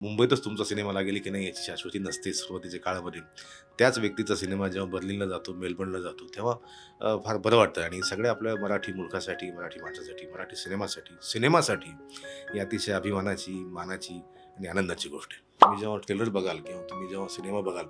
मुंबईतच तुमचा सिनेमा लागेल की नाही याची शाश्वती नसते सुरुवातीच्या काळामध्ये. त्याच व्यक्तीचा सिनेमा जेव्हा बर्लिनला जातो मेलबर्नला जातो तेव्हा फार बरं वाटतं. आणि सगळ्या आपल्या मराठी मुलखासाठी मराठी माणसासाठी मराठी सिनेमासाठी सिनेमासाठी ही अतिशय अभिमानाची मानाची आणि आनंदाची गोष्ट आहे. तुम्ही जेव्हा ट्रेलर बघाल किंवा तुम्ही जेव्हा सिनेमा बघाल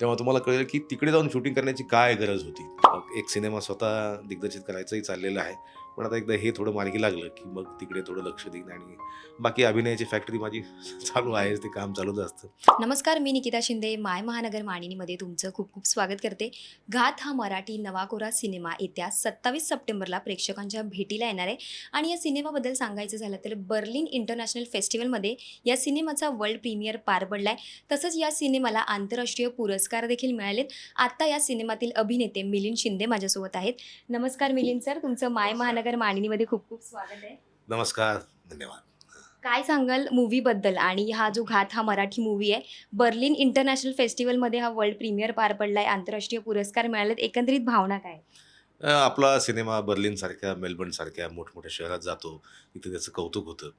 तेव्हा तुम्हाला कळेल की तिकडे जाऊन शूटिंग करण्याची काय गरज होती. एक सिनेमा स्वतः दिग्दर्शित करायचंही चाललेलं आहे. पण आता एकदा हे थोडं मार्गी लागलं की मग तिकडे थोडं लक्ष देईन आणि बाकी अभिनयाची फॅक्टरी माझी चालू आहे ते काम चालूच असतं. नमस्कार मी निकिता शिंदे माय महानगर मानिनीमध्ये तुमचं खूप खूप स्वागत करते. घात हा मराठी नवाकोरा सिनेमा येत्या सत्तावीस सप्टेंबरला प्रेक्षकांच्या भेटीला येणार आहे. आणि या सिनेमाबद्दल सांगायचं झालं तर बर्लिन इंटरनॅशनल फेस्टिवलमध्ये या सिनेमाचा वर्ल्ड प्रीमियर पार पडलाय. तसंच या सिनेमाला आंतरराष्ट्रीय पुरस्कार देखील मिळालेत. आता या सिनेमातील अभिनेते मिलिंद शिंदे माझ्यासोबत आहेत. नमस्कार मिलिंद सर तुमचं माय महानगर मानिनीमध्ये खूप खूप स्वागत आहे. नमस्कार धन्यवाद. काय सांगाल मूवीबद्दल आणि हा जो घात हा मराठी मूवी आहे बर्लिन इंटरनॅशनल फेस्टिवलमध्ये हा वर्ल्ड प्रीमियर पार पडलाय आंतरराष्ट्रीय पुरस्कार मिळालेत. एकंदरीत भावना काय? आपला सिनेमा बर्लिनसारख्या मेलबर्नसारख्या मोठमोठ्या शहरात जातो. तिथे त्याचं कौतुक होतं.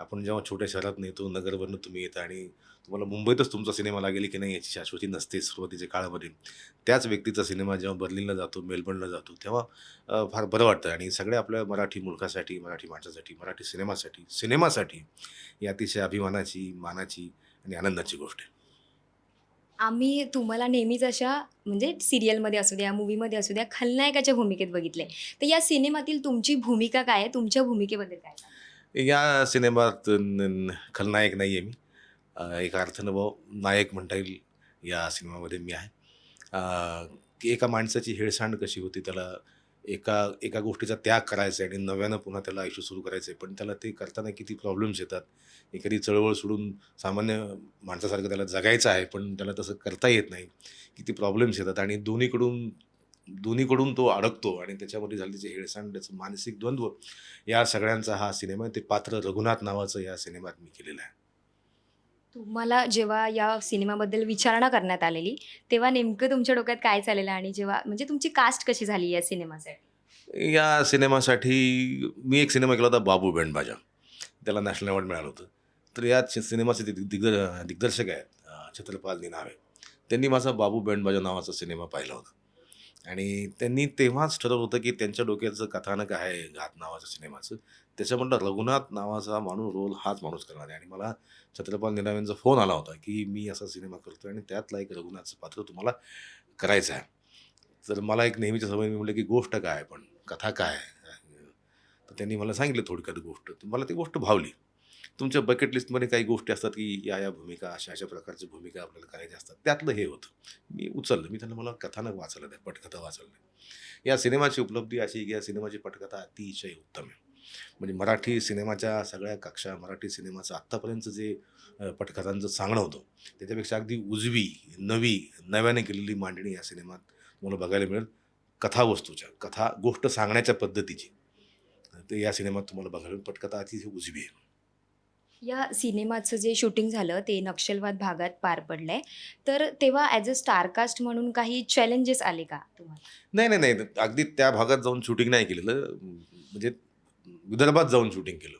आपण जेव्हा छोट्या शहरात नेतो नगरवरनं तुम्ही येता आणि तुम्हाला मुंबईतच तुमचा सिनेमा लागेल की नाही याची शाश्वती नसते सुरुवातीच्या काळामध्ये. त्याच व्यक्तीचा सिनेमा जेव्हा बर्लिनला जातो मेलबर्नला जातो तेव्हा फार बरं वाटतं आणि सगळ्या आपल्या मराठी मुलखासाठी मराठी माणसासाठी मराठी सिनेमासाठी सिनेमासाठी ही अतिशय अभिमानाची मानाची आणि आनंदाची गोष्ट आहे. आम्ही तुम्हाला नेहमीच अशा म्हणजे सिरियलमध्ये असू द्या मूवीमध्ये असू द्या खलनायकाच्या भूमिकेत बघितले तर या सिनेमातील तुमची भूमिका काय आहे? तुमच्या भूमिकेबद्दल काय या सिनेमात खलनायक नाही आहे मी एका अर्थानं भाऊ नायक म्हणता येईल या सिनेमामध्ये मी आहे. की एका माणसाची हेळसांड कशी होती त्याला एका एका गोष्टीचा त्याग करायचा आहे आणि नव्यानं पुन्हा त्याला आयुष्य सुरू करायचं आहे पण त्याला ते करताना किती प्रॉब्लेम्स येतात. एखादी चळवळ सोडून सामान्य माणसासारखं त्याला जगायचं आहे पण त्याला तसं करता येत नाही. किती प्रॉब्लेम्स येतात आणि दोन्हीकडून दोन्हीकडून तो अडकतो आणि त्याच्यामध्ये झालेली जी हेळसांड त्याचं मानसिक द्वंद्व या सगळ्यांचा हा सिनेमा आहे. ते पात्र रघुनाथ नावाचं या सिनेमात मी केलेलं आहे. तुम्हाला जेव्हा या सिनेमाबद्दल विचारणा करण्यात आलेली तेव्हा नेमकं तुमच्या डोक्यात काय चाललेलं आणि जेव्हा म्हणजे तुमची कास्ट कशी झाली या सिनेमासाठी? या सिनेमासाठी मी एक सिनेमा केला होता बाबू बेंडबाजा. त्याला नॅशनल अवॉर्ड मिळालं होतं. तर या सिनेमाचे दिग दिग्दर दिग्दर्शक आहेत छत्रपाल निनावे त्यांनी माझा बाबू बेंडबाजा नावाचा सिनेमा पाहिला होता. आणि त्यांनी तेव्हाच ठरवलं होतं की त्यांच्या डोक्याचं कथानक आहे घात नावाचं सिनेमाचं. त्याच्यामधला रघुनाथ नावाचा माणूस रोल हाच माणूस करणार आहे. आणि मला छत्रपाल निनावेंचा फोन आला होता की मी असा सिनेमा करतो आणि त्यातला एक रघुनाथचं पात्र तुम्हाला करायचं आहे. तर मला एक नेहमीच्या सवय मी म्हटलं की गोष्ट काय पण कथा काय तर त्यांनी मला सांगितलं थोडक्यात गोष्ट. तर मला ती गोष्ट भावली. तुमच्या बकेट लिस्टमध्ये काही गोष्टी असतात की या या भूमिका अशा अशा प्रकारच्या भूमिका आपल्याला करायच्या असतात. त्यातलं हे होतं. मी उचललं. मी त्यांना मला कथानक वाचलं नाही पटकथा वाचलं नाही. या सिनेमाची उपलब्धी अशी की या सिनेमाची पटकथा अतिशय उत्तम आहे. म्हणजे मराठी सिनेमाच्या सगळ्या कक्षा मराठी सिनेमाचं आत्तापर्यंतचं जे पटकथांचं सांगणं होतं त्याच्यापेक्षा अगदी उजवी नवी नव्याने केलेली मांडणी या सिनेमात तुम्हाला बघायला मिळेल. कथावस्तूच्या कथा गोष्ट सांगण्याच्या पद्धतीची. तर या सिनेमात तुम्हाला बघायला मिळेल. पटकथा अतिशय उजवी आहे. या सिनेमाचं जे शूटिंग झालं ते नक्षलवाद भागात पार पडलंय. तर तेव्हा ॲज अ स्टारकास्ट म्हणून काही चॅलेंजेस आले का तुम्हाला? नाही नाही नाही. अगदी त्या भागात जाऊन शूटिंग नाही केलेलं. म्हणजे विदर्भात जाऊन शूटिंग केलं.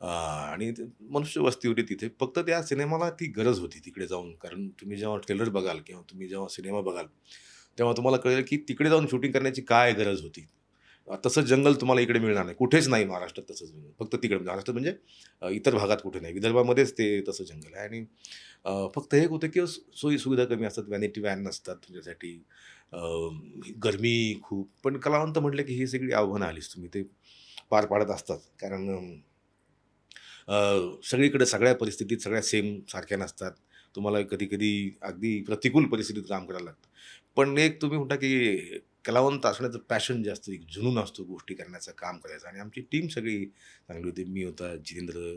अं, आणि ते मनुष्य वस्ती होती तिथे. फक्त त्या सिनेमाला ती गरज होती तिकडे जाऊन. कारण तुम्ही जेव्हा ट्रेलर बघाल किंवा तुम्ही जेव्हा सिनेमा बघाल तेव्हा तुम्हाला कळेल की तिकडे जाऊन शूटिंग करण्याची काय गरज होती. तसं जंगल तुम्हाला इकडे मिळणार नाही. कुठेच नाही महाराष्ट्रात तसं जंगल. फक्त तिकडे महाराष्ट्रात म्हणजे इतर भागात कुठे नाही. विदर्भामध्येच ते तसं जंगल आहे. आणि फक्त हे होतं की सोयी सुविधा कमी असतात. व्हॅनिटी व्हॅन नसतात तुमच्यासाठी. गरमी खूप. पण कलावंत म्हटलं की ही सगळी आव्हानं आलीच तुम्ही. ते पार पाडत असतात. कारण सगळीकडे सगळ्या परिस्थितीत सगळ्या सेम सारख्या नसतात. तुम्हाला कधी कधी अगदी प्रतिकूल परिस्थितीत काम करायला लागतं. पण एक तुम्ही म्हणता की कलावंत असण्याचं पॅशन जे असतं एक जुनून असतो गोष्टी करण्याचं काम करायचं. आणि आमची टीम सगळी चांगली होती. मी होता जितेंद्र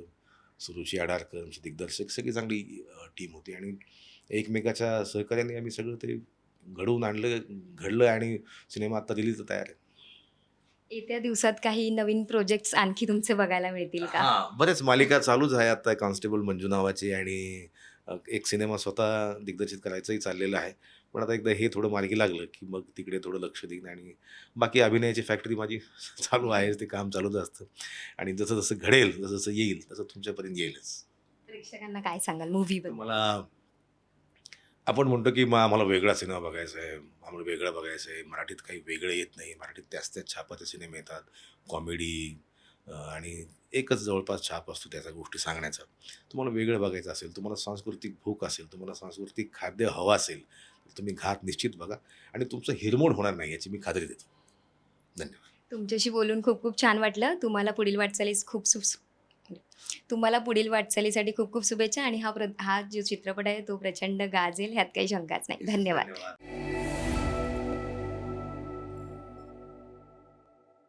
सुरुची आडारकर आमचे दिग्दर्शक सगळी चांगली टीम होती. आणि एकमेकाच्या सहकार्याने आम्ही सगळं ते घडवून आणलं घडलं आणि सिनेमा आता रिलीज तयार आहे. येत्या दिवसात काही नवीन प्रोजेक्ट्स आणखी तुमचे बघायला मिळतील का? बरेच मालिका चालूच आहे आता. कॉन्स्टेबल मंजू नावाची आणि एक सिनेमा स्वतः दिग्दर्शित करायचंही चाललेलं आहे. पण आता एकदा हे थोडं मार्गी लागलं की मग तिकडे थोडं लक्ष देईन आणि बाकी अभिनयाची फॅक्टरी माझी चालू आहे ते काम चालूच असतं. आणि जसं जसं घडेल जसं जसं येईल तसं तुमच्यापर्यंत येईलच. प्रेक्षकांना काय सांगाल मूवीबद्दल मला आपण म्हणतो की मग आम्हाला वेगळा सिनेमा बघायचा आहे आम्हाला वेगळं बघायचं आहे. मराठीत काही वेगळं येत नाही. मराठीत त्याच त्याच छापाचे सिनेमे येतात. कॉमेडी आणि एकच जवळपास छाप असतो त्याच्या गोष्टी सांगण्याचा. तुम्हाला वेगळं बघायचं असेल तुम्हाला सांस्कृतिक भूक असेल तुम्हाला सांस्कृतिक खाद्य हवं असेल तर तुम्ही घात निश्चित बघा आणि तुमचं हिरमोड होणार नाही याची मी खात्री देतो. धन्यवाद. तुमच्याशी बोलून खूप खूप छान वाटलं. तुम्हाला पुढील वाटचालीस खूप सु तुम्हाला पुढील वाटचालीसाठी खूप खूप शुभेच्छा आणि हा प्र हा जो चित्रपट आहे तो प्रचंड गाजेल ह्यात काही शंकाच नाही. धन्यवाद.